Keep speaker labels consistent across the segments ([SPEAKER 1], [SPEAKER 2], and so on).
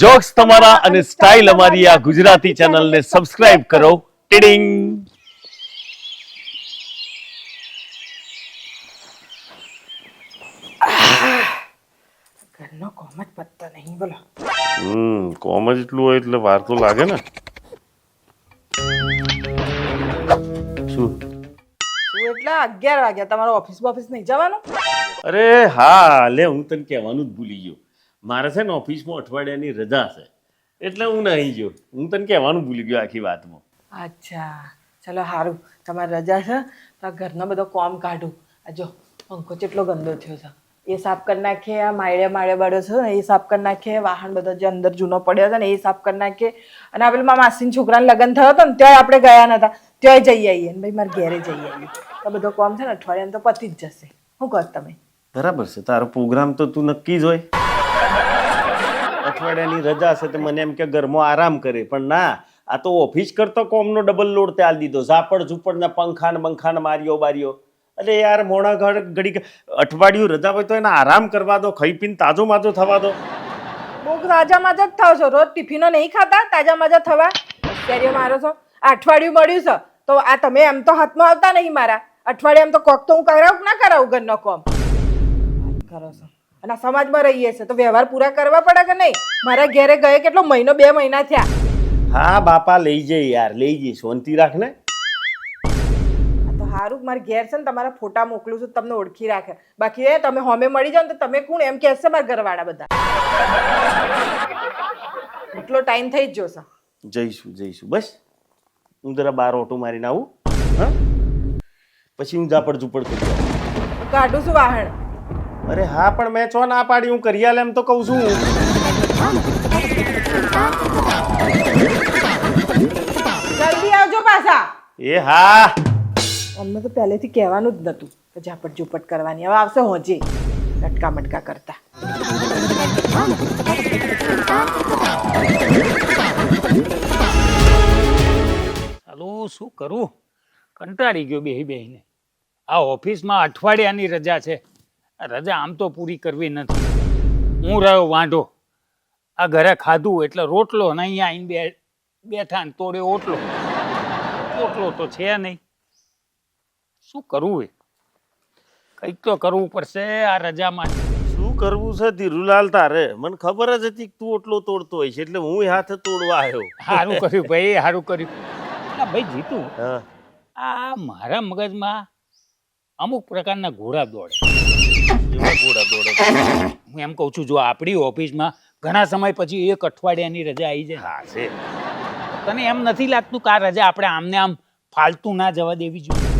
[SPEAKER 1] Jokes તમારા અને style અમારી આ ગુજરાતી ચેનલને સબસ્ક્રાઇબ કરો. ટીડિંગ.
[SPEAKER 2] ઘરનો કોમ જ પત્તો નહીં બોલો.
[SPEAKER 1] હમ કોમ જ એટલું હોય એટલે વાર તો લાગે ને. શું?
[SPEAKER 2] શું એટલે? અગિયાર વાગ્યા તમારો ઓફિસ ઓફિસ નહીં જવાનું?
[SPEAKER 1] અરે હા લે હું તને કહેવાનું જ ભૂલી ગયો. મારે છે ને ઓફિસમાં અઠવાડિયાની રજા છે. એટલે હું નહીં જો હું તને કહેવાનું ભૂલી ગયો આખી વાતમાં.
[SPEAKER 2] અચ્છા. ચલો સારું તમારી રજા છે તો ઘરનો બધો કોમ કાઢું. આ જો પંખો કેટલો ગંદો થયો છે. એ સાફ કરી નાખીએ આ માળે માળે બાળો છે એ સાફ કરી નાખીએ. વાહન બધો જે અંદર જૂનો પડ્યો હતો ને એ સાફ કરી નાખીએ. અને આ પેલું મારા માસીના છોકરાને લગ્ન થયો હતો ને ત્યાં આપણે ગયા નતા. ત્યાંય જઈ આવીએ ને ભાઈ મારે ઘેરે જઈ આવીએ. તો બધો કોમ છે ને અઠવાડિયામાં તો પતી જ જશે. શું કહો તમે?
[SPEAKER 1] બરાબર છે. તારો પ્રોગ્રામ તો તું નક્કી જ હોય. અઠવાડિયાની રજા છે તો મને એમ કે ઘરમાં આરામ કરે. પણ ના આ તો ઓફિસ કરતો કોમનો ડબલ લોડ ત્યાં દીધો. ઝાપડ ઝૂપડના પંખાને બંખાને માર્યો બાર્યો. અરે યાર મોણા ઘર ઘડી અઠવાડિયું રજા હોય તો એને આરામ કરવા દો ખાઈ પીને તાજો માજો થવા દો.
[SPEAKER 2] બહુ તાજા માજા જ થાવ છો. રોજ ટિફિનો નહીં ખાતા તાજા માજા થવા? અત્યારે મારો છો. અઠવાડિયું મળ્યું છે. તો આ તમે એમ તો હાથમાં આવતા નહીં મારા. અઠવાડિયામાં તો કોક તો હું કરાવું ના કરાવું ઘરનો કોમ? કરો છો. અને સમાજમાં રહીએ છીએ. તો વ્યવહાર પૂરા કરવા પડે કે નહીં? મારા ઘેરે ગયે કેટલો મહિનો બે મહિના થયા.
[SPEAKER 1] હા બાપા લઈ જઈ યાર લઈ જઈ. શાંતિ રાખ ને.
[SPEAKER 2] તો હારું મારે ઘેર છે ને તમારા ફોટા મોકલું છું તમને ઓળખી રાખે. બાકી એ તમે હોમે મળી જાવ ને તો તમે કોણ? એમ કહેશે મારા ઘરવાળા બધા. એટલો ટાઈમ થઈ જ જોશે
[SPEAKER 1] જઈશું જઈશું. બસ. હું જરા બાર ઓટો મારીને આવું. હા? પછી હું ઝાપડ ઝૂપડ કરી
[SPEAKER 2] કાઢું છું વાહણ
[SPEAKER 1] અરે હા પણ મેં છો ના પાડી હું કરિયાલ એમ તો કહું છું.
[SPEAKER 2] જલ્દી આવજો પાછા.
[SPEAKER 1] એ હા.
[SPEAKER 2] અમને તો પહેલેથી કહેવાનું જ નતું કે ઝાપટ ઝુપટ કરવાની. હવે આવશે હોજે. લટકા મટકા કરતા.
[SPEAKER 3] ચાલો શું કરું? કંટાળી ગયો બેહી બેહીને. આ ઓફિસમાં અઠવાડિયાની રજા છે. રજા આમ તો પૂરી કરવી નથી. હું રહ્યો વાંઢો. આ ઘરે ખાધું એટલે રોટલો ને અહીંયા આવીને બે બેઠા ને તોડે ઓટલો. ઓટલો તો છે નહીં. શું કરવું એ? કંઈક તો કરવું પડશે આ રજામાં.
[SPEAKER 1] શું કરવું છે ધીરુલાલ તારે? મને ખબર જ હતી કે તું ઓટલો તોડતો હોય છે એટલે હું હાથ તોડવા આવ્યો.
[SPEAKER 3] સારું કર્યું ભાઈ સારું કર્યું. ના ભાઈ જીતું આ મારા મગજમાં અમુક પ્રકારના ઘોડા દોડે. હું એમ કહું છું જો આપણી ઓફિસમાં ઘણા સમય પછી એક અઠવાડિયાની રજા આવી જાય.
[SPEAKER 1] હા છે.
[SPEAKER 3] તને એમ નથી લાગતું કે આ રજા આપણે આમને આમ ફાલતુ ના જવા દેવી જોઈએ?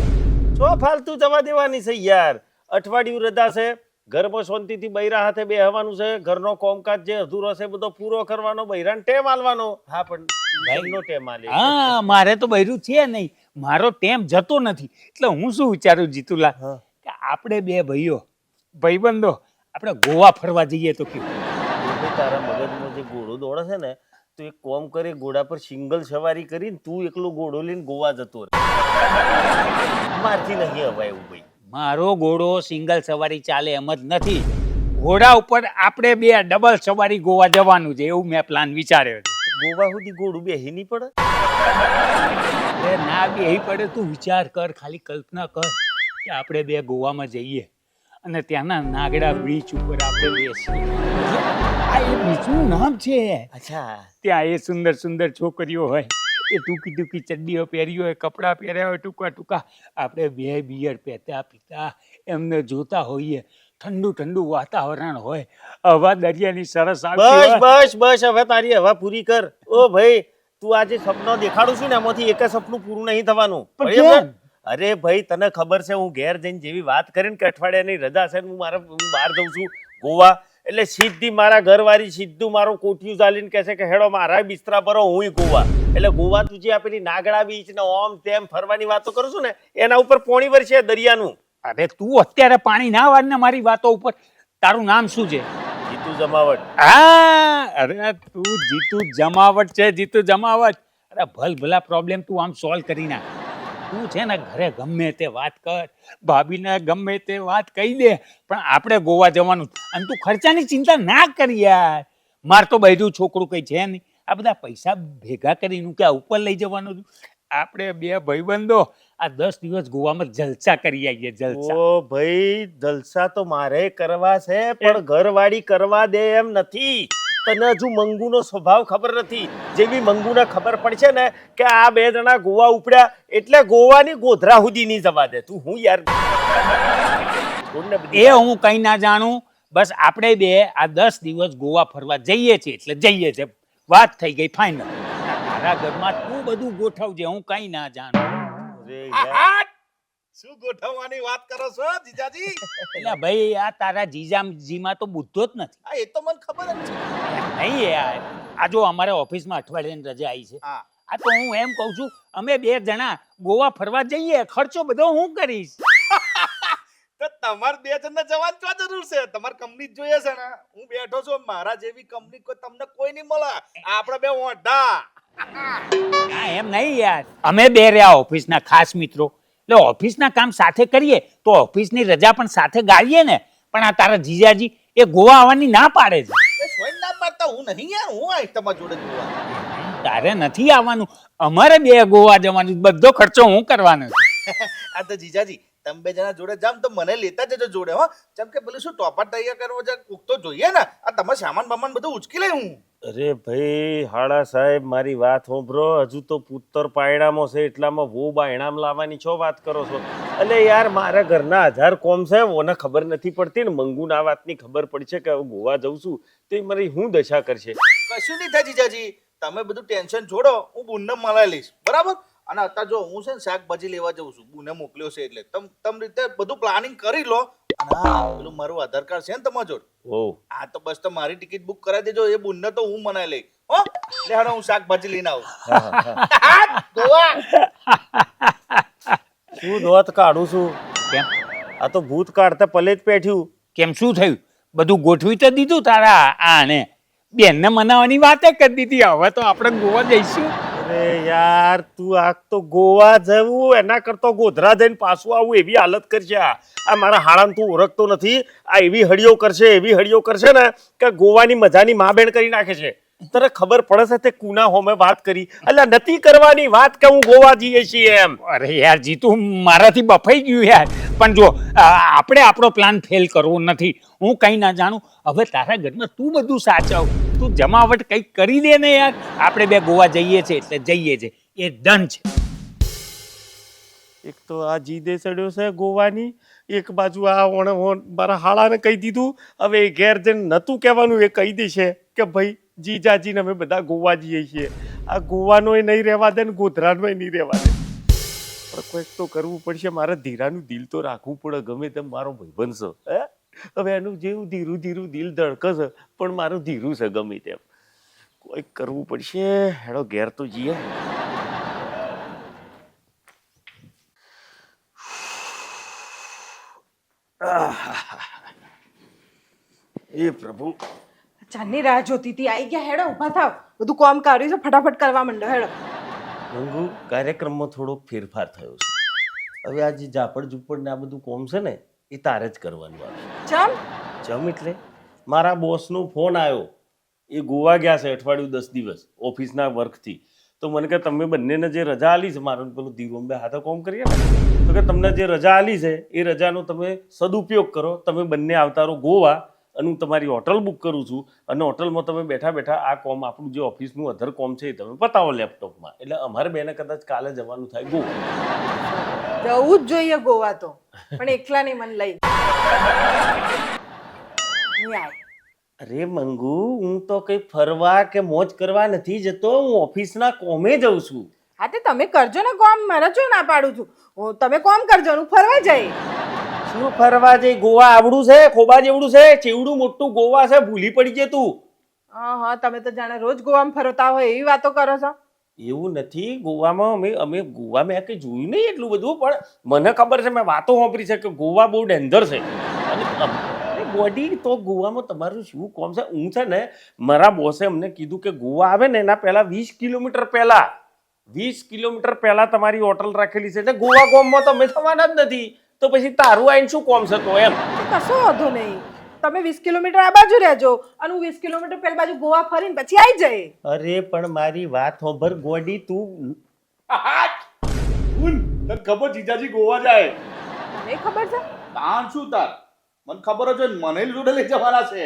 [SPEAKER 1] જો ફાલતુ જવા દેવાની છે યાર. અઠવાડિયું રજા છે ઘરમાં શાંતિથી બૈરા હાથે બેહવાનું છે ઘરનો કોમકાજ જે અધૂરો છે બધો પૂરો કરવાનો બૈરાને ટેમ આલવાનો. હા પણ ભાઈનો ટેમ આલે.
[SPEAKER 3] હા મારે તો બૈરું છે નહીં. મારો ટેમ જતો નથી. એટલે હું શું વિચારું જીતુલા. કે આપણે બે ભાઈઓ ભાઈબંધો આપણે ગોવા ફરવા જઈએ તો કેવું?
[SPEAKER 1] તારા મગજમાં જે ઘોડો દોડે છે ને તો એક કોમ કરે ઘોડા પર સિંગલ સવારી કરીને તું એકલો ઘોડો લઈને ગોવા જતો રહે. મારથી નહીં હવાય એવું ભાઈ.
[SPEAKER 3] મારો ઘોડો સિંગલ સવારી ચાલે એમ જ નથી. ઘોડા ઉપર આપણે બે ડબલ સવારી ગોવા જવાનું છે એવું મેં પ્લાન વિચાર્યો છે.
[SPEAKER 1] ગોવા સુધી ઘોડું બેહી નહીં પડે?
[SPEAKER 3] ના બેહી પડે તું વિચાર કર ખાલી કલ્પના કર કે આપણે બે ગોવામાં જઈએ. અને ત્યાંના નાગડા બીચ ઉપર આપણે બેસીએ આ એ બીચનું નામ છે.
[SPEAKER 1] અચ્છા.
[SPEAKER 3] ત્યાં એ સુંદર સુંદર છોકરીઓ હોય એ ટૂંકી ટૂંકી ચડ્ડીઓ પહેરી હોય કપડાં પહેર્યા હોય ટૂંકા ટૂંકા આપણે બે બિયર પહેતા પીતા એમને જોતા હોઈએ. ઠંડુ ઠંડુ વાતાવરણ હોય હવા દરિયાની સરસ
[SPEAKER 1] બસ બસ બસ હવે તારી હવા પૂરી કર. ઓ ભાઈ તું આજે સપનો દેખાડું છું ને એમાંથી એક સપનું પૂરું નહીં થવાનું.
[SPEAKER 3] પણ?
[SPEAKER 1] અરે ભાઈ તને ખબર છે હું ઘેર જઈને જેવી વાત કરીને કે અઠવાડિયાની રજા છે હું મારા હું બહાર જઉં છું ગોવા. એટલે સીધી મારા ઘરવાળી સીધું મારું કોઠિયું ચાલીને કહે છે કે હેડો મારા બિસ્તરા ભરો હું ગોવા. એટલે ગોવા તું જે આપેલી નાગડા બીચ ને ઓમ તેમ ફરવાની વાતો કરું છું ને એના ઉપર પોણી વર્ષે દરિયાનું.
[SPEAKER 3] અરે તું અત્યારે પાણી ના વાળ ને મારી વાતો ઉપર. તારું નામ શું છે?
[SPEAKER 1] જીતું જમાવટ.
[SPEAKER 3] હા અરે તું જીતું જમાવટ છે જીતું જમાવટ. અરે ભલ ભલા પ્રોબ્લેમ તું આમ સોલ્વ કરી નાખ. તું છે ને ઘરે ગમે તે વાત કર ભાભીને ગમે તે વાત કહી દે પણ આપણે ગોવા જવાનું અને તું ખર્ચાની ચિંતા ના કર યાર. માર તો બૈરું છોકરું કઈ છે નહીં. આ બધા પૈસા ભેગા કરીને ક્યાં ઉપર લઈ જવાનું આપણે બે ભાઈબંધો આ દસ દિવસ ગોવામાં જલસા કરી આવીએ જલસા.
[SPEAKER 1] ઓ ભાઈ જલસા તો મારે કરવા છે પણ ઘરવાળી કરવા દે એમ નથી. તને હજુ મંગુનો સ્વભાવ ખબર નથી. જેવી મંગુને ખબર પડશે ને કે આ બે જણા ગોવા ઉપડ્યા એટલે ગોવાની ગોધરા સુધી નહીં જવા દે. તું હું યાર?
[SPEAKER 3] એ હું કઈ ના જાણું. બસ આપણે બે આ દસ દિવસ ગોવા ફરવા જઈએ છીએ એટલે જઈએ છે વાત થઈ ગઈ ફાઇનલ મારા ઘરમાં તું બધું ગોઠવજે હું કઈ ના જાણું.
[SPEAKER 4] શું ગોઠવવાની વાત કરો છો જીજાજી?
[SPEAKER 3] એટલે ભાઈ આ તારા જીજાજીમાં તો બુદ્ધો જ નથી.
[SPEAKER 4] આ એ તો મને ખબર જ છે.
[SPEAKER 3] નહીં યાર આ જો અમારે ઓફિસમાં અઠવાડિયાની રજા આવી છે. આ તો હું એમ કહું છું અમે બે જણા ગોવા ફરવા જઈએ ખર્ચો બધો હું કરીશ.
[SPEAKER 4] તો તમારે બે જણને જવાની શું જરૂર છે? તમારે કંપની જ જોઈએ છે ને. હું બેઠો છું મારા જેવી કંપની કોઈ તમને કોઈ નહીં મળે. આપણે બે ઓઢા.
[SPEAKER 3] એમ નહીં યાર. અમે બે રહ્યા ઓફિસના ખાસ મિત્રો. એટલે ઓફિસના કામ સાથે કરીએ તો ઓફિસની રજા પણ સાથે ગાળીએ ને પણ આ તારા જીજાજી એ ગોવા આવવાની ના પાડે છે.
[SPEAKER 4] ના પાડતા હું નહીં યાર હું આવીશ તમારા જોડે જોવા
[SPEAKER 3] તારે નથી આવવાનું. અમારે બે ગોવા જવાનું બધો ખર્ચો હું કરવાનો છું.
[SPEAKER 4] આ તો જીજાજી તમે બે જણા જોડે જામ તો મને લેતા જજો જોડે હો. જેમ કે પેલું શું ટોપા તૈયાર કરવો છે કુક તો જોઈએ ને. આ તમારે સામાન બામાન બધું ઉચકી લઈ હું.
[SPEAKER 1] અરે ભાઈ હાડા સાહેબ મારી વાત હોંભરો હજુ તો પુત્તર પાયણામાં છે એટલામાં વો બાયણામ લાવવાની છો વાત કરો છો? એટલે યાર મારા ઘરના હજાર કોમ છે ઓને ખબર નથી પડતી ને મંગુને આ વાતની ખબર પડશે કે હું ગોવા જઉં છું. તો એ મારી હું દશા કરશે?
[SPEAKER 4] કશું નહીં થાય જીજાજી. તમે બધું ટેન્શન છોડો હું બુનને મળાઈ લઈશ. બરાબર? અને અત્યારે જો હું છે ને શાકભાજી લેવા જઉં છું બુને મોકલ્યો છે એટલે તમ તમ રીતે બધું પ્લાનિંગ કરી લો. અને હા પેલું મારું આધાર કાર્ડ છે ને તમારા જોડે.
[SPEAKER 1] ઓ
[SPEAKER 4] હા તો બસ તો મારી ટિકિટ બુક કરાવી દેજો એ બુનને તો હું મનાઈ લઈ હો લે હાલો હું શાકભાજી લઈને આવું. ગોવા
[SPEAKER 1] શું દોત કાઢું છું?
[SPEAKER 3] કેમ?
[SPEAKER 1] આ તો ભૂત કાઢતા પલે જ પેઠ્યું.
[SPEAKER 3] કેમ શું થયું? બધું ગોઠવી તો દીધું તારા આને. બેનને મનાવવાની વાતે કરી દીધી. હવે તો આપણે ગોવા જઈશું.
[SPEAKER 1] અરે યાર, તું આ તો ગોવા જવું, એના કરતો ગોધરા જઈને પાછું આવું, એવી હાલત કરશે આ. આ મારા હાળાને તું ઓળખતો નથી. આ એવી હળીઓ કરશે, એવી હળીઓ કરશે ને કે ગોવાની મજાની મા બેન કરી નાખે છે. તને ખબર પડે છે તે કુના હોમે વાત કરી. એટલે નથી કરવાની વાત કે હું ગોવા જઈએ છીએ એમ.
[SPEAKER 3] અરે યાર જીતું મારાથી બફાઈ ગયું યાર. પણ જો આપણે આપણો પ્લાન ફેલ કરવો નથી. હું કંઈ ના જાણું. હવે તારા ઘરમાં તું બધું સાચવ. તું જમાવટ કંઈક કરી દે ને યાર. આપણે બે ગોવા જઈએ છે એટલે જઈએ છે એ ડન છે.
[SPEAKER 1] એક તો આ જીદે ચડ્યો છે ગોવાની. એક બાજુ આ ઓણે મારા હાળાને કહી દીધું. હવે એ ઘેર જઈને નહોતું કહેવાનું, એ કહી દેશે કે ભાઈ જીજાજીને અમે બધા ગોવા જઈએ છીએ. આ ગોવાનોય નહીં રહેવા દે ને ગોધરાનોય નહીં રહેવા દે. પણ કોઈક તો કરવું પડશે, મારે ધીરાનું દિલ તો રાખવું પડે, ગમે તેમ મારો ભાઈબંધ છે, હે? હવે એનું જેવું ધીરું ધીરું દિલ ધડકશે પણ મારું ધીરું છે ગમે તેમ. કોઈ કરવું પડશે. હેડો ઘેર તો જઈએ. એ પ્રભુ.
[SPEAKER 2] ચાંદની રાહ જોતી હતી. આવી ગયા હેડો ઊભા થાવ. બધું કોમ કાઢ્યું છે. ફટાફટ કરવા માંડો હેડો.
[SPEAKER 1] ગંગુ કાર્યક્રમમાં થોડો ફેરફાર થયો છે. હવે આ જે ઝાપડ ઝૂપડ ને આ બધું કોમ છે ને એ તારે જ કરવાનું
[SPEAKER 2] ચમ
[SPEAKER 1] જમ. એટલે? મારા બોસનો ફોન આવ્યો. એ ગોવા ગયા છે અઠવાડિયું દસ દિવસ ઓફિસના વર્કથી. તો મને કે તમે બંનેને જે રજા આલી છે મારું પેલું ધીરોમ્બે હાથે કોમ કરીએ ને? તો કે તમને જે રજા આલી છે એ રજાનો તમે સદુપયોગ કરો. તમે બંને આવતા રહો ગોવા. અને હું તમારી હોટલ બુક કરું છું અને હોટલમાં તમે બેઠા બેઠા આ કોમ આપણું જે ઓફિસનું અધર કોમ છે એ તમે પતાવો લેપટોપમાં. એટલે અમારે બેને કદાચ કાલે જવાનું થાય. ગોવા
[SPEAKER 2] જવું જ જોઈએ ગોવા તો. પણ એકલા નહીં મને લઈ
[SPEAKER 1] અરે મંગુ હું તો કઈ ફરવા કે મોજ કરવા નથી જતો. હું ઓફિસના કોમે જઉં છું.
[SPEAKER 2] હા તે તમે કરજો ને કોમ. મને જો ના પાડું છું. તમે કોમ કરજો હું ફરવા જઈ
[SPEAKER 1] શું ફરવા જઈ? ગોવા આવડું છે? ખોબા જેવડું છે? ચેવડું મોટું ગોવા છે? ભૂલી પડી છે તું.
[SPEAKER 2] હા હા તમે તો જાણે રોજ ગોવામાં ફરતા હોય એવી વાતો કરો છો.
[SPEAKER 1] એવું નથી ગોવામાં અમે અમે ગોવા મેં કંઈ જોયું નહીં એટલું બધું પણ મને ખબર છે મેં વાતો સાંભળી છે કે ગોવા બહુ ડેન્જર છે. અને બોડી તો ગોવામાં તમારું શું કોમ છે? હું છે ને મારા બોસે અમને કીધું કે ગોવા આવે ને એના પહેલા વીસ કિલોમીટર પહેલા વીસ કિલોમીટર પહેલા તમારી હોટલ રાખેલી છે. એટલે ગોવા ગોમમાં તમે થવાના જ નથી. તો પછી તારું આઈને શું કોમ થતો એમ?
[SPEAKER 2] કશો વાંધો નહીં. તમે વીસ કિલોમીટર આ બાજુ રહેજો અને હું વીસ કિલોમીટર પેલી બાજુ ગોવા ફરીને પછી આવી જઈએ.
[SPEAKER 1] અરે પણ મારી વાત હોભર ગોડી તું
[SPEAKER 4] ઉન, તને ખબર જીજાજી ગોવા જાય?
[SPEAKER 2] મને ખબર છે.
[SPEAKER 4] તાણ શું તાર? મને ખબર જ હોય ને મને જોડે લઈ જવાના છે.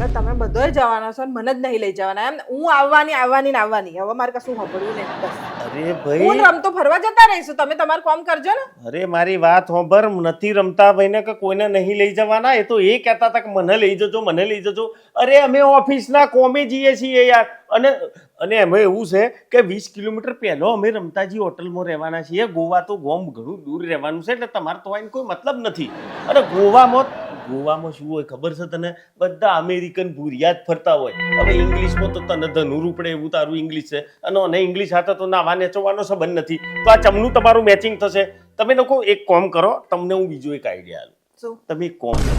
[SPEAKER 2] એટલે તમે બધોય જવાના છો ને મને જ નહીં લઈ જવાના. એમ હું આવવાની આવવાની ને આવવાની. હવે મારે કશું સાંભળવું નહીં. બસ.
[SPEAKER 1] અરે ભાઈ.
[SPEAKER 2] હું રમતો ફરવા જતા રહીશું. તમે તમારું કામ કરજો ને.
[SPEAKER 1] અરે મારી વાત હોભર નથી રમતા ભાઈને કે કોઈને નહીં લઈ જવાના? એ તો એ કહેતા હતા કે મને લઈ જજો મને લઈ જજો. અરે અમે ઓફિસના કોમે જઈએ છીએ યાર. અને અને એમાં એવું છે કે વીસ કિલોમીટર પહેલો અમે રમતાજી હોટલમાં રહેવાના છીએ. ગોવા તો ગોમ ઘણું દૂર રહેવાનું છે એટલે તમારે તો આઈને કોઈ મતલબ નથી. અને ગોવામાં ગોવામાં શું હોય ખબર છે તને? બધા અમેરિકન ભૂરિયા જ ફરતા હોય. હવે ઇંગ્લિશમાં તો તને ધનુર ઉપડે એવું તારું ઇંગ્લિશ છે. અને અને ઇંગ્લિશ સાથે તો નાવા નેચવાનો સંબંધ નથી. તો આ ચમનું તમારું મેચિંગ થશે. તમે લોકો એક કોમ કરો તમને હું બીજો એક આઈડિયા આલું તમે એક કોમ કરો.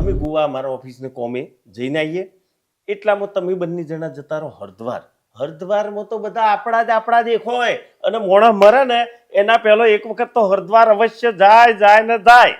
[SPEAKER 1] અમે ગોવા અમારા ઓફિસને કોમે જઈને આવીએ. એટલામાં તમે બંને જણા જતા રહો હરદ્વાર. હરદ્વારમાં તો બધા આપણા જ આપણા દેખો હોય. અને મોણા મરે ને, એના પહેલો એક વખત તો હરદ્વાર અવશ્ય જાય જાય ને જાય.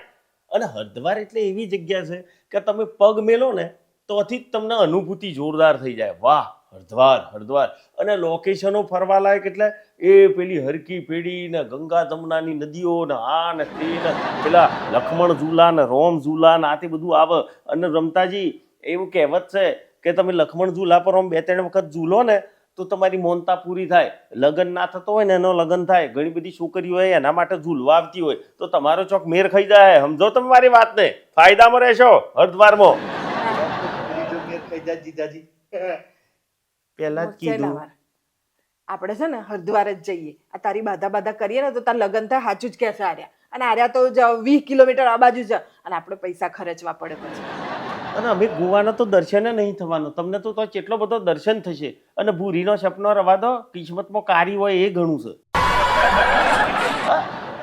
[SPEAKER 1] અને હરદ્વાર એટલે એવી જગ્યા છે કે તમે પગ મેલો ને તો જ તમને અનુભૂતિ જોરદાર થઈ જાય. વાહ, હરદ્વાર હરદ્વાર. અને લોકેશનો ફરવા લાયક એટલે એ પેલી હરકી પેઢી ને ગંગા જમુનાની નદીઓ ને આ ને તે ને, પેલા લખમણ ઝૂલા ને રોમ ઝૂલા ને આ તે બધું આવે. અને રમતાજી, એવું કહેવત છે કે તમે લખમણ ઝૂલા પર આમ બે ત્રણ વખત ઝૂલો ને તો તમારી મોનતા પૂરી થાય. લગ્ન ના થતો હોય ને એનો લગ્ન થાય. ઘણી બધી છોકરીઓ હોય એના માટે ઝૂલવા આવતી હોય. તો તમારો ચોક મેર ખાઈ જાય. સમજો તમે મારી વાતને? ફાયદામાં રહેશો હરદ્વારમાં.
[SPEAKER 4] બીજો મેર ખાઈ જાય જીજાજી
[SPEAKER 1] પહેલા જ કીધું.
[SPEAKER 2] આપણે છે ને હરદ્વાર જ જઈએ. આ તારી બાધા બાધા કરીએ ને તો તાર લગ્ન થાય સાચું જ કહેશે આર્યા. અને આર્યા તો વીસ કિલોમીટર આ બાજુ જ. અને આપણે પૈસા ખર્ચવા પડે પછી.
[SPEAKER 1] અને અમે ગોવાના તો દર્શન નહીં થવાનું. તમને તો તો કેટલો બધો દર્શન થશે. અને ભૂરીનો સપનો રવા દો કિસ્મતમાં કારી હોય એ ઘણું છે.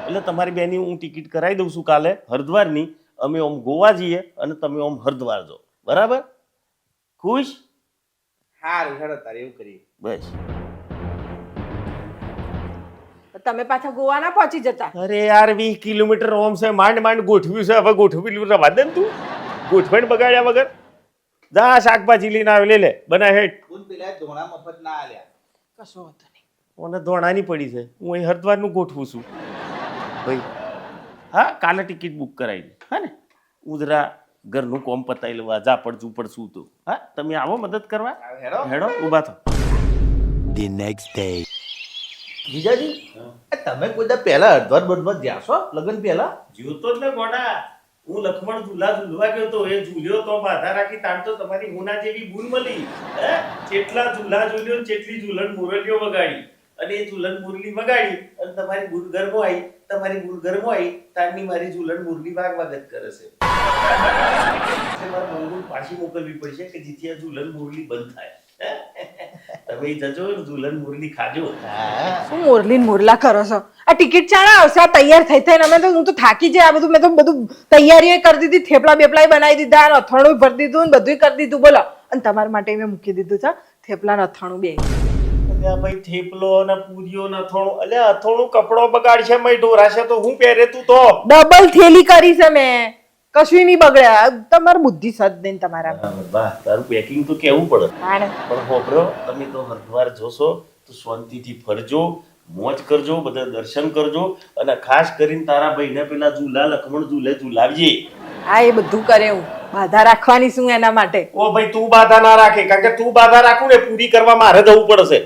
[SPEAKER 1] એટલે તમારી બેની હું ટિકિટ કરાવી દઉં છું કાલે હરદ્વારની. અમે ઓમ ગોવા જઈએ અને તમે ઓમ હરદ્વાર જો બરાબર? ખુશ?
[SPEAKER 4] સારું હેડો તારે એવું કરીએ.
[SPEAKER 1] બસ.
[SPEAKER 2] તમે પાછા ગોવા ના પહોંચી જતા.
[SPEAKER 1] અરે યાર વીસ કિલોમીટર ઓમ છે માંડ માંડ ગોઠવ્યું છે હવે ગોઠવી રવા દે તું. ગોઠવણ બગાડ્યા વગર? જા શાકભાજી લઈને આવે લે લે બના હેઠ.
[SPEAKER 4] ધોણા મફત ના આલ્યા.
[SPEAKER 2] કશો વાંધો નહીં.
[SPEAKER 1] મને ધોણાની પડી છે. હું અહીં હરદ્વારનું ગોઠવું છું. ભાઈ હા કાલે ટિકિટ બુક કરાવી દે. હા ને? હું ઘરનું કોમ પતાવી લેવા જા પડતું પડશું તો હા તમે આવો મદદ કરવા.
[SPEAKER 4] હેડો.
[SPEAKER 1] હેડો ઊભા થો
[SPEAKER 5] ધી નેક્સ્ટ ડે
[SPEAKER 4] જીજાજી તમે કોઈ દા પહેલા હરદ્વાર બડધવાર જ્યાં છો? લગ્ન પહેલા?
[SPEAKER 1] જીવતો જ ને ગોડા. હું લખમણ ઝૂલા ઝૂલવા ગયો તો એ ઝૂલ્યો તો બાધા રાખી તાણ તો તમારી મુના જેવી ભૂલ મળી. જેટલા ઝૂલા ઝૂલ્યો જેટલી ઝુલન મુરલીઓ વગાડી. અને એ ઝુલન મુરલી વગાડી અને તમારી ભૂલ ગરબો આવી તમારી ભૂલ ગરબો આવી તારની મારી ઝુલન મુરલી વાગ વાગત કરે છે. મારે મંગુલ પાછી મોકલવી પડશે કે જેથી આ ઝુલન મુરલી બંધ થાય. તમે જજો ને મુરલી ખાજો.
[SPEAKER 2] શું મુરલી મુરલા કરો છો? આ ટિકિટ ચાણા આવશે આ તૈયાર થઈ થઈને અમે તો હું તો થાકી જાય આ બધું મેં તો બધું તૈયારી કરી દીધી થેપલા બેપલાય બનાવી દીધા અને અથાણું ભરી દીધું ને બધું કરી દીધું બોલો. અને તમારા માટે મેં મૂકી દીધું છે થેપલા ને અથાણું બે.
[SPEAKER 1] ભાઈ થેપલો ને પૂરીઓ ને અથોણું અલ્યા અથોણું કપડો બગાડશે મય ઢોરાશે તો હું પહેરે તું તો?
[SPEAKER 2] ડબલ થેલી કરી છે મેં. કશું નહીં બગડે. તમારી બુદ્ધિ સદ નહીં તમારા.
[SPEAKER 1] વાહ તારું પેકિંગ તો કેવું પડે. પણ હોબરો તમે તો હરદ્વાર જોશો તો શાંતિથી ફરજો મોજ કરજો બધા દર્શન કરજો અને ખાસ કરીને તારા ભાઈને પેલા ઝૂલા લખમણ ઝૂલે ઝૂલાવજે.
[SPEAKER 2] હા એ બધું કરે હું. બાધા રાખવાની શું એના માટે.
[SPEAKER 1] ઓ ભાઈ તું બાધા ના રાખે કારણ કે તું બાધા રાખું ને પૂરી કરવા મારે જવું પડશે.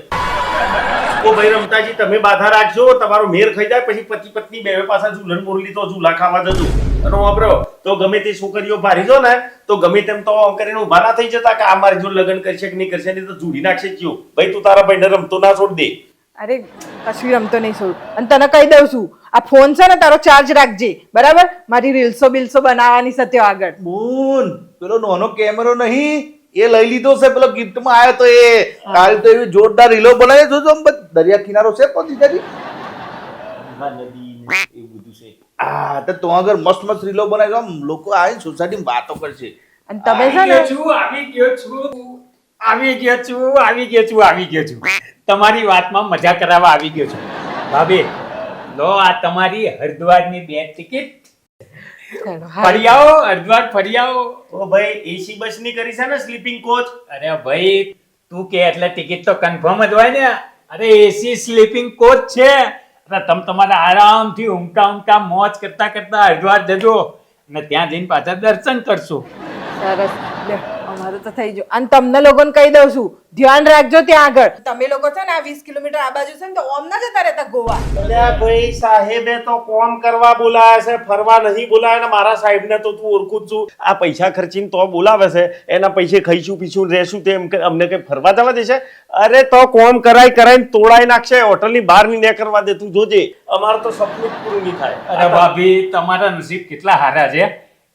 [SPEAKER 1] ઓ ભાઈ રમતાજી તમે બાધા રાખજો. તમારો મેર ખાઈ જાય પછી પતિ પત્ની બેવે પાછા ઝૂલન મુરલી તો ઝૂલા ખાવા જજો. અને વાપરો તો ગમે તે છોકરીઓ ભારી જો ને તો ગમે તેમ તો આમ કરીને ઊભા ના થઈ જતા કે આ મારી જો લગ્ન કરશે કે નહીં કરશે નહીં તો ઝૂડી નાખશે જ કયો. ભાઈ તું તારા ભાઈને રમતો ના છોડ દે.
[SPEAKER 2] અરે કશું રમતો નહીં છોડ. અને તને કહી દઉં છું આ ફોન છે ને તારો ચાર્જ રાખજે. બરાબર? મારી રીલ્સો બિલ્સો બનાવવાની છે આગળ.
[SPEAKER 4] બોન પેલો નાનો કેમેરો નહીં? એ લઈ લીધો છે પેલો ગિફ્ટમાં આવ્યો તો એ. કાલે તો એવી જોરદાર રીલો બનાવી જોજો આમ દરિયા કિનારો છે પણ જીજાજી હા તો તો આગળ મસ્ત મસ્ત રીલો બનાવી આમ લોકો આવીને સોસાયટીમાં વાતો કરશે.
[SPEAKER 2] અને તમે છે
[SPEAKER 3] આવી
[SPEAKER 2] ને
[SPEAKER 3] ગયો છું આવી ગયો છું આવી ગયો છું આવી ગયો છું આવી ગયો છું. તમારી વાતમાં મજા કરાવવા આવી ગયો છું. ભાભી લો આ તમારી હરિદ્વારની બે ટિકિટ. ફરી આવો હરિદ્વાર ફરી આવો.
[SPEAKER 1] ઓ ભાઈ એસી બસની કરી છે ને સ્લીપિંગ કોચ
[SPEAKER 3] અરે ભાઈ તું કે એટલે ટિકિટ તો કન્ફર્મ જ હોય ને. અરે એસી સ્લીપિંગ કોચ છે. અરે તમે તમારા આરામથી ઊંઘતા ઊંઘતા મોજ કરતા કરતા હરિદ્વાર જજો. અને ત્યાં જઈને પાછા દર્શન કરશું.
[SPEAKER 2] સરસ. લે તો થઈ ગયું. અને તમને લોકોને કહી દઉં છું ધ્યાન રાખજો ત્યાં આગળ. તમે લોકો છે ને આ વીસ કિલોમીટર આ બાજુ છે ને તો ઓમ ના જતા રહેતા ગોવા.
[SPEAKER 1] અલ્યા ભાઈ સાહેબે તો કોમ કરવા બોલાયા છે ફરવા નહીં બોલાયા ને મારા સાહેબને તો તું ઓળખું છું. આ પૈસા ખર્ચીને તો બોલાવે છે એના પૈસે ખાઈશું પીશું રહેશું તેમ કે અમને કઈ ફરવા જવા દેશે? અરે તો કોમ કરાય કરાઈને તોડાઈ નાખશે હોટલની બહારની ને કરવા દે તું જોજે. અમારું તો સપનું પૂરું નહીં થાય.
[SPEAKER 3] અરે ભાભી તમારા નસીબ કેટલા સારા છે.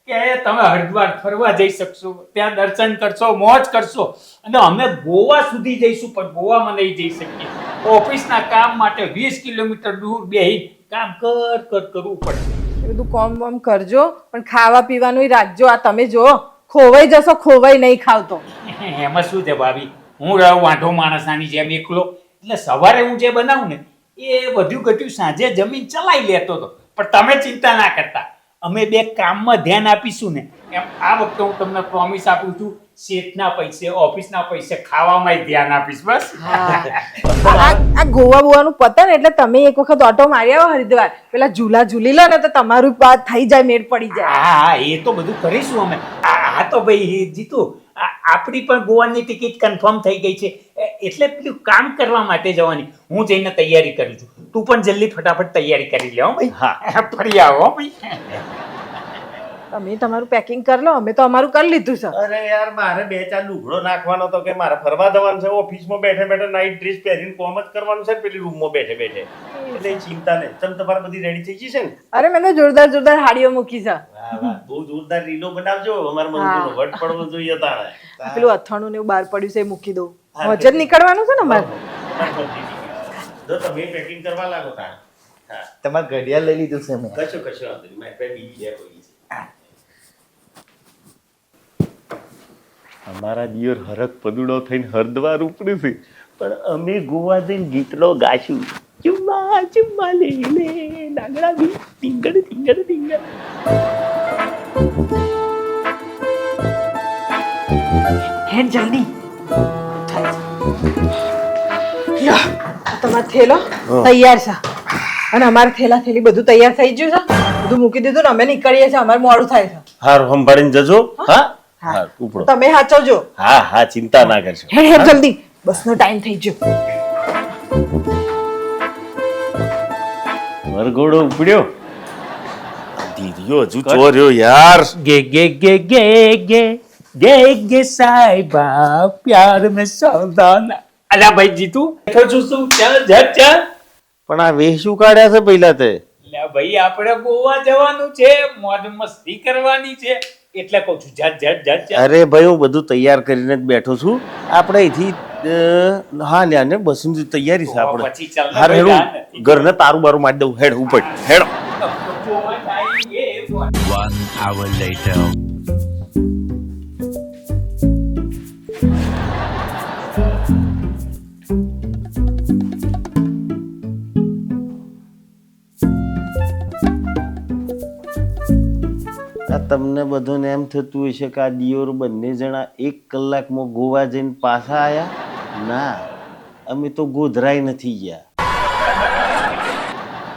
[SPEAKER 3] કે તમે હરિદ્વાર ફરવા જઈ શકશો ત્યાં દર્શન કરશો મોજ કરશો. અને અમે ગોવા સુધી જઈશું પણ ગોવામાં નહીં જઈ શકીએ. ઓફિસના કામ માટે વીસ કિલોમીટર દૂર બેહી કામ કર કર કરવું પડશે.
[SPEAKER 2] બધું કોમ વોમ કરજો પણ ખાવા પીવાનું રાખજો. આ તમે જો ખોવાઈ જશો ખોવાઈ નહીં ખાવતો
[SPEAKER 3] એમાં શું છે ભાભી? હું રહ્યો વાંઢો માણસાની જેમ એકલો. એટલે સવારે હું જે બનાવું ને એ બધું ઘટ્યું સાંજે જમીન ચલાવી લેતો હતો પણ તમે ચિંતા ના કરતા. અમે બે કામમાં ધ્યાન આપીશું ને. એમ આ વખતે હું તમને પ્રોમિસ આપું છું શેઠના પૈસે ઓફિસના પૈસે ખાવામાં ધ્યાન આપીશ બસ.
[SPEAKER 2] આ ગોવા બોવાનું પતન એટલે તમે એક વખત ઓટો મારી આવો હરિદ્વાર. પેલા ઝૂલા ઝૂલી લો ને તો તમારું બાદ થઈ જાય મેળ પડી જાય.
[SPEAKER 3] હા હા એ તો બધું કરીશું અમે. આ આ તો ભાઈ જીતુ આપણી પણ ગોવાની ટિકિટ કન્ફર્મ થઈ ગઈ છે. એટલે પેલું કામ કરવા માટે જવાની. હું જઈને તૈયારી કરું છું. તું પણ જલ્દી ફટાફટ તૈયારી કરી લે હો ભાઈ.
[SPEAKER 1] હા.
[SPEAKER 3] ફરી આવો હો ભાઈ.
[SPEAKER 2] તમે તમારું પેકિંગ કરી લો અમે તો અમારું કરી લીધું છે.
[SPEAKER 1] અરે યાર મારે બે ચાર લુગડો નાખવાનો તો કે મારે ફરવા જવાનું છે ઓફિસમાં બેઠે બેઠે નાઈટ ડ્રેસ પહેરીને કોમ જ કરવાનું છે પેલી રૂમમાં બેઠે બેઠે. એટલે ચિંતા નહીં. તમ તમારે બધી રેડી થઈ ગઈ છે ને?
[SPEAKER 2] અરે મેં તો જોરદાર જોરદાર હાડીઓ મૂકી છે.
[SPEAKER 1] વાહ વાહ. બહુ જોરદાર રીલો બનાવજો. અમારા મંદિરનો વટ પડવો જોઈએ તારે
[SPEAKER 2] પેલું અથાણું ને એવું બહાર પડ્યું છે એ મૂકી દઉં. જ નીકળવાનું છે ને અમારે?
[SPEAKER 1] જો તમે પેકિંગ કરવા લાગો તાર
[SPEAKER 4] તમારે ઘડિયાળ લઈ લીધું છે મેં.
[SPEAKER 1] કશું કશું વાંધો નહીં. મારી પાસે બીજી બે પડી છે. અમારા દિયોર હરક પદુડો થઈને હરદ્વાર ઉપડે છે. પણ અમે ગોવા જઈને ગીતડો ગાશું. ચુમ્મા ચુમ્મા લે લે ડાંગડા બી ટીંગડ ટીંગડ ટીંગડ
[SPEAKER 2] હેડ જલ્દી. આ તમારો થેલો તૈયાર છે. અને અમારે થેલા થેલી બધું તૈયાર થઈ ગયું છે. બધું મૂકી દીધું ને અમે નીકળીએ છીએ અમારે મોડું થાય છે.
[SPEAKER 1] હાર સંભાળીને જજો. હા?
[SPEAKER 2] હા.
[SPEAKER 1] ઉપડો.
[SPEAKER 2] તમે સાચવજો
[SPEAKER 1] હા હા ચિંતા ના કરશો.
[SPEAKER 2] હેડ હેડ જલ્દી. બસનો ટાઈમ થઈ ગયો.
[SPEAKER 1] વરઘોડો ઉપડ્યો. દીદીઓ હજુ ચોર્યો યાર.
[SPEAKER 3] ગે ગે ગે ગે ગે ગે ગે સાહેબા પ્યાર મેં સાવધાન અલ્યા ભાઈ જીતુ. બેઠો છું શું? ચાલ જટ ચાલ.
[SPEAKER 1] પણ આ વેહ શું કાઢ્યા છે પહેલા તે?
[SPEAKER 3] લે ભાઈ આપણે ગોવા જવાનું છે મોજ મસ્તી કરવાની છે. એટલે કહું છું જટ જટ જટ ચાલ
[SPEAKER 1] અરે ભાઈ હું બધું તૈયાર કરીને જ બેઠો છું. આપણે અહીંથી હા લ્યા ને બસ તૈયારી છે આપણે.
[SPEAKER 3] પછી ચાલ ને
[SPEAKER 1] હાર હેડું. ઘરને તારું બારું મારી દઉં. હેડ ઉપર હેડ.
[SPEAKER 5] One hour later.
[SPEAKER 1] આ તમને બધાને એમ થતું હશે કે આ દિયોર બંને જણા એક કલાકમાં ગોવા જઈને પાછા આવ્યા ના, અમે તો ગોધરાય નથી ગયા.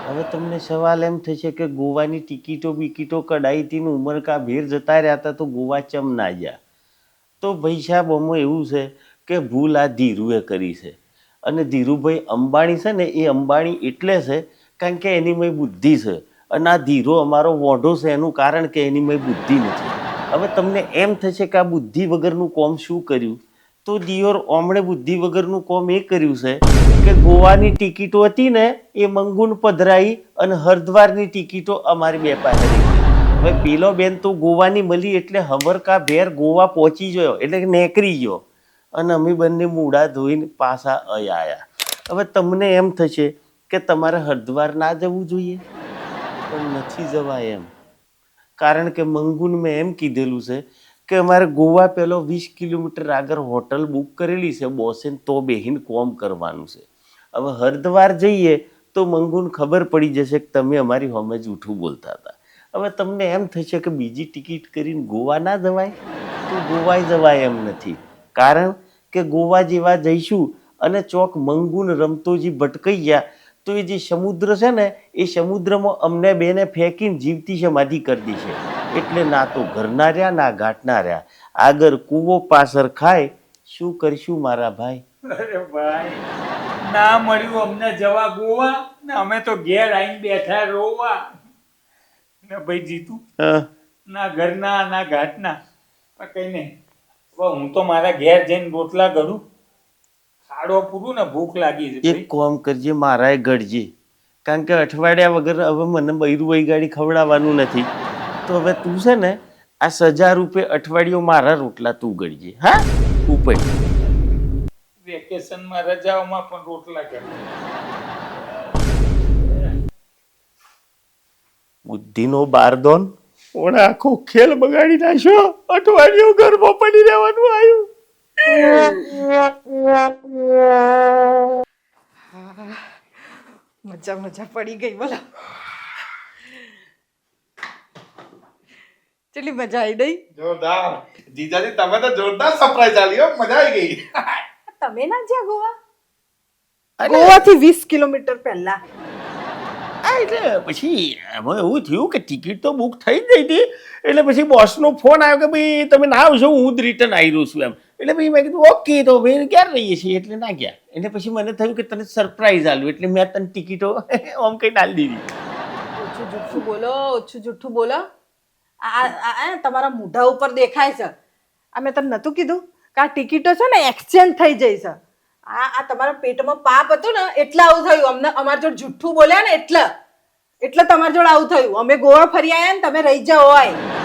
[SPEAKER 1] હવે તમને સવાલ એમ થશે કે ગોવાની ટિકિટો બિકિટો કઢાઈ હતી ને ઉમરકા ભેર જતા રહ્યા હતા તો ગોવા ચમ ના ગયા? તો ભાઈ સાહેબ, અમે એવું છે કે ભૂલ આ ધીરુએ કરી છે. અને ધીરુભાઈ અંબાણી છે ને, એ અંબાણી એટલે છે કારણ કે એની મય બુદ્ધિ છે. અને આ ધીરો અમારો વોઢો છે, એનું કારણ કે એની મેં બુદ્ધિ નથી. હવે તમને એમ થશે કે આ બુદ્ધિ વગરનું કોમ શું કર્યું? તો દિયોર, ઓમણે બુદ્ધિ વગરનું કોમ એ કર્યું છે કે ગોવાની ટિકિટો હતી ને, એ મંગુન પધરાઈ અને હરદ્વારની ટિકિટો અમારી બે પાસે હવે પેલો બેન તો ગોવાની મળી એટલે હવરકા ભેર ગોવા પહોંચી ગયો, એટલે કે નેકરી ગયો. અને અમે બંને મૂડા ધોઈને પાછા અહીંયા આવ્યા હવે તમને એમ થશે કે તમારે હરદ્વાર ના જવું જોઈએ? પણ નથી જવાય એમ. કારણ કે મંગુન મેં એમ કીધેલું છે કે અમારે ગોવા પેલો વીસ કિલોમીટર આગળ હોટલ બુક કરેલી છે બોસે તો બેહીન કોમ કરવાનું છે. હવે હરદ્વાર જઈએ તો મંગુન ખબર પડી જશે કે તમે અમારી હોમે જૂઠું બોલતા હતા. હવે તમને એમ થશે કે બીજી ટિકિટ કરીને ગોવા ના જવાય? તો ગોવાય જવાય એમ નથી. કારણ કે ગોવા જેવા જઈશું અને ચોક મંગુન રમતોજી ભટકાઈ ગયા તો એ જે સમુદ્ર છે ને એ સમુદ્રમાં અમને બેને ફેંકીને જીવતી સમાધિ કરી છે. એટલે ના તો ઘરના રહ્યા ના ઘાટના રહ્યા આગળ કૂવો પાછળ ખાય શું કરશું મારા ભાઈ?
[SPEAKER 3] અરે ભાઈ ના મળ્યું અમને જવા ગોવા ને અમે તો ઘેર આવીને બેઠા રોવા. ને ભાઈ જીતું ના ઘરના ના ઘાટના. કઈ નહીં. હું તો મારા ઘેર જઈને રોટલા કરું ખાડો પૂરું ને ભૂખ લાગી છે
[SPEAKER 1] એક કોમ કરજે મારા ગળજે કારણ કે અઠવાડિયા વગર હવે મને બૈરું વહી ગાડી ખવડાવવાનું નથી. તો હવે તું છે ને આ સજા રૂપે અઠવાડિયું મારા રોટલા તું ગળજે હા? ઉપર.
[SPEAKER 3] વેકેશનમાં રજાઓમાં પણ રોટલા કરું.
[SPEAKER 1] બુદ્ધિનો બારદોન. ઓણે આખો ખેલ બગાડી નાખ્યો. અઠવાડિયું ઘરમાં પડી રહેવાનું આવ્યું
[SPEAKER 2] મજા મજા પડી ગઈ બોલો. ચલી મજા આવી ગઈ?
[SPEAKER 4] જોરદાર. જીજાજી તમે તો જોરદાર સરપ્રાઈઝ આલ્યો મજા આવી ગઈ.
[SPEAKER 2] તમે ના જ્યાં ગોવા?
[SPEAKER 1] અરે.
[SPEAKER 2] ગોવાથી વીસ કિલોમીટર પહેલા.
[SPEAKER 1] આ એટલે પછી એમાં એવું થયું કે ટિકિટ તો બુક થઈ જ ગઈ હતી. એટલે પછી બોસનો ફોન આવ્યો કે ભાઈ તમે ના આવશો હું જ રિટર્ન આવી રહ્યો છું એમ. એટલે પછી મેં કીધું ઓકે તો ભાઈ ક્યારે રહીએ છીએ? એટલે ના ગયા. એટલે પછી મને થયું કે તને સરપ્રાઈઝ આલું, એટલે મેં તને ટિકિટો આમ કઈ ડાલી દીધી.
[SPEAKER 2] ઓછું જુઠ્ઠું બોલો, ઓછું જુઠ્ઠું બોલો. આ તમારા મોઢા ઉપર દેખાય છે. આ મેં તને નતું કીધું કે આ ટિકિટો છે ને એક્સચેન્જ થઈ જાય છે. આ આ તમારા પેટમાં પાપ હતું ને, એટલે આવું થયું. અમને, અમારા જોડે જુઠ્ઠું બોલ્યા ને એટલે. એટલે તમારા જોડે આવું થયું. અમે ગોવા ફરી આવ્યા ને, તમે રહી જાઓ હોય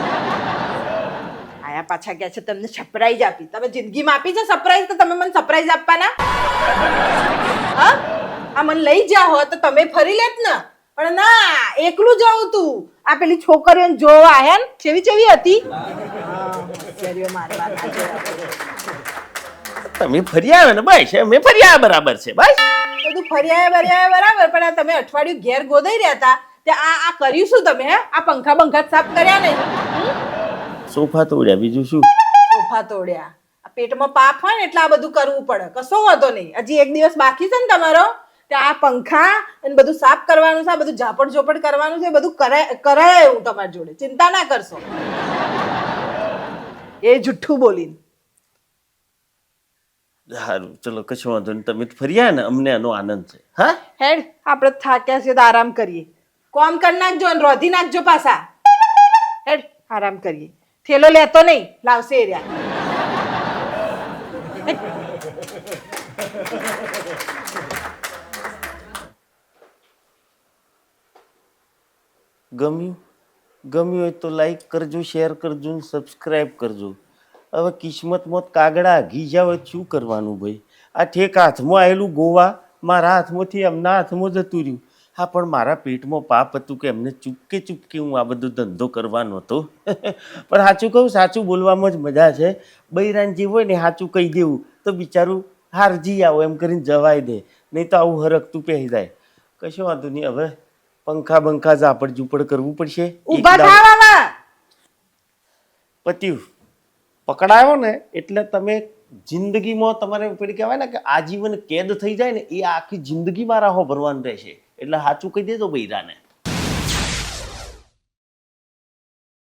[SPEAKER 2] આયા પાછા ગયા છે તમને સરપ્રાઈઝ આપી. તમે જિંદગીમાં આપી છે સરપ્રાઈઝ તો તમે મને સરપ્રાઈઝ આપવાના? હા? આ મને લઈ જા હોત તો તમે ફરી લેત ને. પણ ના એકલું જાઉં તું. આ પેલી છોકરીઓને જોવા હે ને કેવી કેવી હતી.
[SPEAKER 1] તમે ફરી આવે ને બસ મેં ફરી આવ્યા બરાબર છે બસ.
[SPEAKER 2] બધું ફરી આવ્યા આવ્યા બરાબર પણ આ તમે અઠવાડિયું ઘેર ગોદાઈ રહ્યા હતા. તે આ આ કર્યું શું તમે હે? આ પંખા બંખા સાફ કર્યા નહીં હમ?
[SPEAKER 1] સોફા તોડ્યા બીજું શું?
[SPEAKER 2] સોફા તોડ્યા. આ પેટમાં પાપ હોય ને એટલે આ બધું કરવું પડે. કશો વાંધો નહીં. હજી એક દિવસ બાકી છે ને તમારો તે આ પંખા અને બધું સાફ કરવાનું છે આ બધું ઝાપડ ઝોપડ કરવાનું છે બધું કરાય કરાય એવું તમારી જોડે. ચિંતા ના કરશો. એ જુઠ્ઠું બોલીને.
[SPEAKER 1] સારું ચલો કશો વાંધો નહીં. તમે તો ફરી આવ્યા ને અમને આનો આનંદ છે. હા?
[SPEAKER 2] હેડ આપણે થાક્યા છીએ તો આરામ કરીએ. કોમ કરી નાખજો અને રોધી નાખજો પાછા. હેડ આરામ કરીએ. થેલો લેતો નહીં, લાવશે એ
[SPEAKER 1] ગમ્યું? ગમ્યું હોય તો લાઈક કરજો શેર કરજો ને સબસ્ક્રાઈબ કરજો. હવે કિસ્મતમાં કાગડા ઘી જાવ શું કરવાનું ભાઈ? આ ઠેક હાથમાં આવેલું ગોવા, મારા હાથમાંથી એમના હાથમાં જતું રહ્યું. હા પણ મારા પેટમાં પાપ હતું કે એમને ચૂપકે ચૂપકે હું આ બધો ધંધો કરવાનો હતો. પણ સાચું કહું સાચું બોલવામાં જ મજા છે. બૈરાન જે હોય ને સાચું કહી દેવું. તો બિચારું હારજી આવો એમ કરીને જવાય દે. નહીં તો આવું હરકતું પહેરી જાય. કશો વાંધો નહીં હવે પંખા બંખા ઝાપડ ઝૂપડ કરવું પડશે.
[SPEAKER 2] ઊભા
[SPEAKER 1] પત્યું પકડાયો ને એટલે તમે જિંદગીમાં તમારે પેલી કહેવાય ને કે આજીવન કેદ થઈ જાય ને એ આખી જિંદગી મારા હો ભરવાનું રહેશે. એટલે સાચું કહી દેજો બૈરાને.